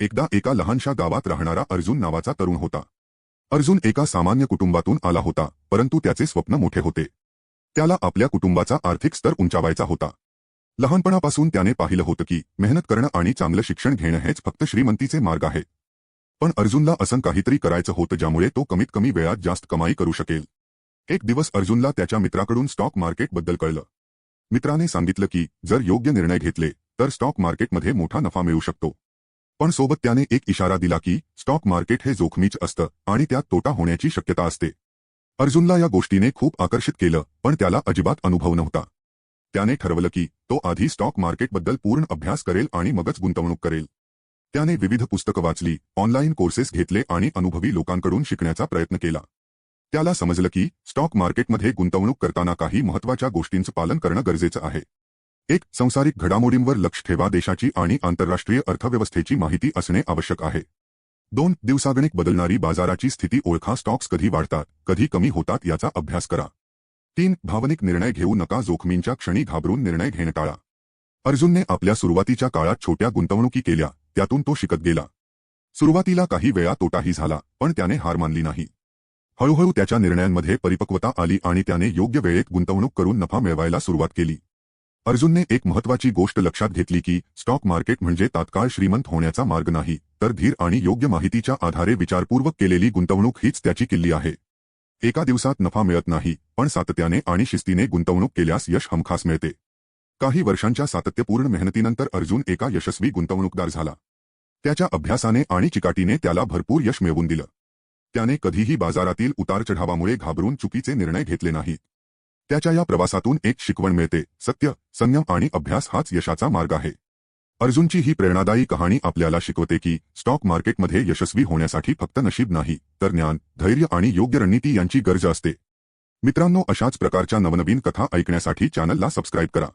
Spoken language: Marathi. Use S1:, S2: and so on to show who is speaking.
S1: एकदा एका लहानशा गावात राहणारा अर्जुन नावाचा तरुण होता. अर्जुन एका सामान्य कुटुंबातून आला होता परंतु त्याचे स्वप्न मोठे होते. त्याला आपल्या कुटुंबाचा आर्थिक स्तर उंचावायचा होता. लहानपणापासून त्याने पाहिलं होतं की मेहनत करणं आणि चांगलं शिक्षण घेणं हेच फक्त श्रीमंतीचे मार्ग आहे. पण अर्जुनला असं काहीतरी करायचं होतं ज्यामुळे तो कमीत कमी वेळात जास्त कमाई करू शकेल. एक दिवस अर्जुनला त्याच्या मित्राकडून स्टॉक मार्केटबद्दल कळलं. मित्राने सांगितलं की जर योग्य निर्णय घेतले तर स्टॉक मार्केटमध्ये मोठा नफा मिळू शकतो. पण सोबत त्याने एक इशारा दिला की स्टॉक मार्केट हे जोखमीच असतं आणि त्यात तोटा होण्याची शक्यता असते. अर्जुनला या गोष्टीने खूप आकर्षित केलं पण त्याला अजिबात अनुभव नव्हता. त्याने ठरवलं की तो आधी स्टॉक मार्केटबद्दल पूर्ण अभ्यास करेल आणि मगच गुंतवणूक करेल. त्याने विविध पुस्तकं वाचली ऑनलाईन कोर्सेस घेतले आणि अनुभवी लोकांकडून शिकण्याचा प्रयत्न केला. त्याला समजलं की स्टॉक मार्केटमध्ये गुंतवणूक करताना काही महत्त्वाच्या गोष्टींचं पालन करणं गरजेचं आहे. एक संसारिक घडामोडींवर लक्ष ठेवा देशाची आणि आंतरराष्ट्रीय अर्थव्यवस्थेची माहिती असणे आवश्यक आहे. दोन दिवसागणिक बदलणारी बाजाराची स्थिती ओळखा स्टॉक्स कधी वाढतात कधी कमी होतात याचा अभ्यास करा. तीन भावनिक निर्णय घेऊ नका जोखमींच्या क्षणी घाबरून निर्णय घेणं टाळा. अर्जुनने आपल्या सुरुवातीच्या काळात छोट्या गुंतवणुकी केल्या त्यातून तो शिकत गेला. सुरुवातीला काही वेळा तोटाही झाला पण त्याने हार मानली नाही. हळूहळू त्याच्या निर्णयांमध्ये परिपक्वता आली आणि त्याने योग्य वेळेत गुंतवणूक करून नफा मिळवायला सुरुवात केली. अर्जुनने एक महत्वाची गोष्ट लक्षात घेतली की स्टॉक मार्केट म्हणजे तात्काळ श्रीमंत होण्याचा मार्ग नाही तर धीर आणि योग्य माहितीच्या आधारे विचारपूर्वक केलेली गुंतवणूक हीच त्याची किल्ली आहे. एका दिवसात नफा मिळत नाही पण सातत्याने आणि शिस्तीने गुंतवणूक केल्यास यश हमखास मिळते. काही वर्षांच्या सातत्यपूर्ण मेहनतीनंतर अर्जुन एका यशस्वी गुंतवणूकदार झाला. त्याच्या अभ्यासाने आणि चिकाटीने त्याला भरपूर यश मिळवून दिलं. त्याने कधीही बाजारातील उतार चढावामुळे घाबरून चुकीचे निर्णय घेतले नाहीत. त्याच्या या प्रवासातून एक शिकवण मिळते. सत्य संयम आणि अभ्यास हाच यशाचा मार्ग आहे. अर्जुनची ही प्रेरणादायी कहाणी आपल्याला शिकवते की स्टॉक मार्केटमध्ये यशस्वी होण्यासाठी फक्त नशीब नाही तर ज्ञान धैर्य आणि योग्य रणनीती यांची गरज असते. मित्रांनो अशाच प्रकारच्या नवनवीन कथा ऐकण्यासाठी चॅनलला सबस्क्राईब करा.